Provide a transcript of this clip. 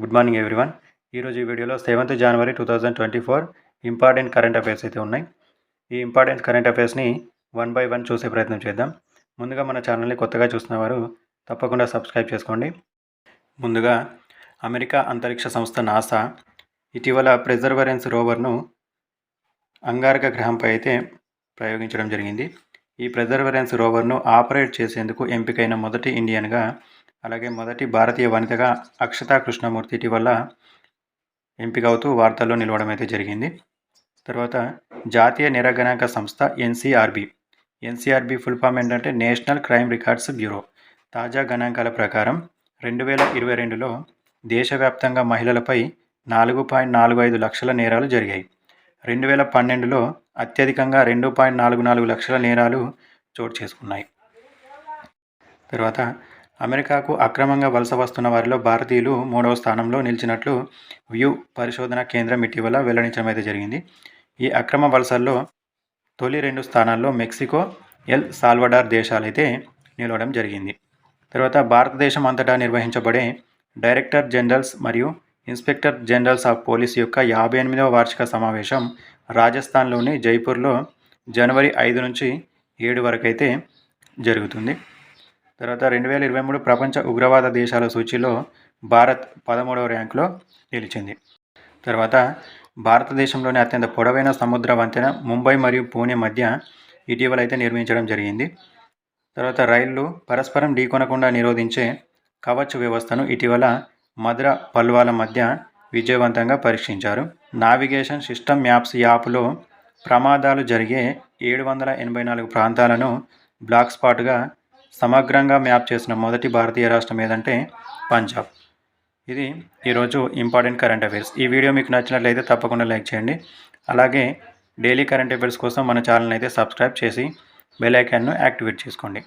Good morning everyone ఈరోజు ఈ వీడియోలో seventh January two thousand twenty four important current affairs అయితే ఉన్నాయి. ఈ ఇంపార్టెంట్ కరెంట్ అఫైర్స్ని వన్ బై వన్ చూసే ప్రయత్నం చేద్దాం. ముందుగా మన ఛానల్ని కొత్తగా చూసిన వారు తప్పకుండా సబ్స్క్రైబ్ చేసుకోండి. ముందుగా అమెరికా అంతరిక్ష సంస్థ నాసా ఇటీవల ప్రిజర్వరెన్స్ రోవర్ను అంగారక గ్రహంపై అయితే ప్రయోగించడం జరిగింది. ఈ ప్రిజర్వరెన్స్ రోవర్ను ఆపరేట్ చేసేందుకు ఎంపికైన మొదటి ఇండియన్గా అలాగే మొదటి భారతీయ వనితగా అక్షతా కృష్ణమూర్తి ఇటీవల ఎంపిక అవుతూ వార్తల్లో నిలవడం అయితే జరిగింది. తర్వాత జాతీయ నిరగణాంక సంస్థ ఎన్సీఆర్బి. ఎన్సీఆర్బి ఫుల్ ఫామ్ ఏంటంటే నేషనల్ క్రైమ్ రికార్డ్స్ బ్యూరో. తాజా గణాంకాల ప్రకారం రెండు వేల ఇరవై రెండులో దేశవ్యాప్తంగా మహిళలపై నాలుగు పాయింట్ నాలుగు ఐదు లక్షల నేరాలు జరిగాయి. రెండు వేల పన్నెండులో అత్యధికంగా రెండు పాయింట్ నాలుగు నాలుగు లక్షల నేరాలు చోటు చేసుకున్నాయి. తర్వాత అమెరికాకు అక్రమంగా వలస వస్తున్న వారిలో భారతీయులు మూడవ స్థానంలో నిలిచినట్లు వ్యూ పరిశోధన కేంద్రం ఇటీవల వెల్లడించడం అయితే జరిగింది. ఈ అక్రమ వలసల్లో తొలి రెండు స్థానాల్లో మెక్సికో ఎల్ సాల్వడార్ దేశాలైతే నిలవడం జరిగింది. తర్వాత భారతదేశం అంతటా నిర్వహించబడే డైరెక్టర్ జనరల్స్ మరియు ఇన్స్పెక్టర్ జనరల్స్ ఆఫ్ పోలీస్ యొక్క యాభై ఎనిమిదవ వార్షిక సమావేశం రాజస్థాన్లోని జైపూర్లో జనవరి ఐదు నుంచి ఏడు వరకు అయితే జరుగుతుంది. తర్వాత రెండు వేల ఇరవై మూడు ప్రపంచ ఉగ్రవాద దేశాల సూచిలో భారత్ పదమూడవ ర్యాంకులో నిలిచింది. తర్వాత భారతదేశంలోని అత్యంత పొడవైన సముద్ర వంతెన ముంబై మరియు పూణే మధ్య ఇటీవల అయితే నిర్మించడం జరిగింది. తర్వాత రైళ్ళు పరస్పరం ఢీకొనకుండా నిరోధించే కవచ్ వ్యవస్థను ఇటీవల మధుర పల్వాల మధ్య విజయవంతంగా పరీక్షించారు. నావిగేషన్ సిస్టమ్ మ్యాప్స్ యాప్లో ప్రమాదాలు జరిగే ఏడు వందల ఎనభై నాలుగు ప్రాంతాలను బ్లాక్ స్పాట్గా సమగ్రంగా మ్యాప్ చేసిన మొదటి భారతీయ రాష్ట్రం ఏదంటే పంజాబ్. ఇది ఈరోజు ఇంపార్టెంట్ కరెంట్ అఫైర్స్. ఈ వీడియో మీకు నచ్చినట్లయితే తప్పకుండా లైక్ చేయండి. అలాగే డైలీ కరెంట్ అఫైర్స్ కోసం మన ఛానల్ అయితే సబ్స్క్రైబ్ చేసి బెల్ ఐకాన్ను యాక్టివేట్ చేసుకోండి.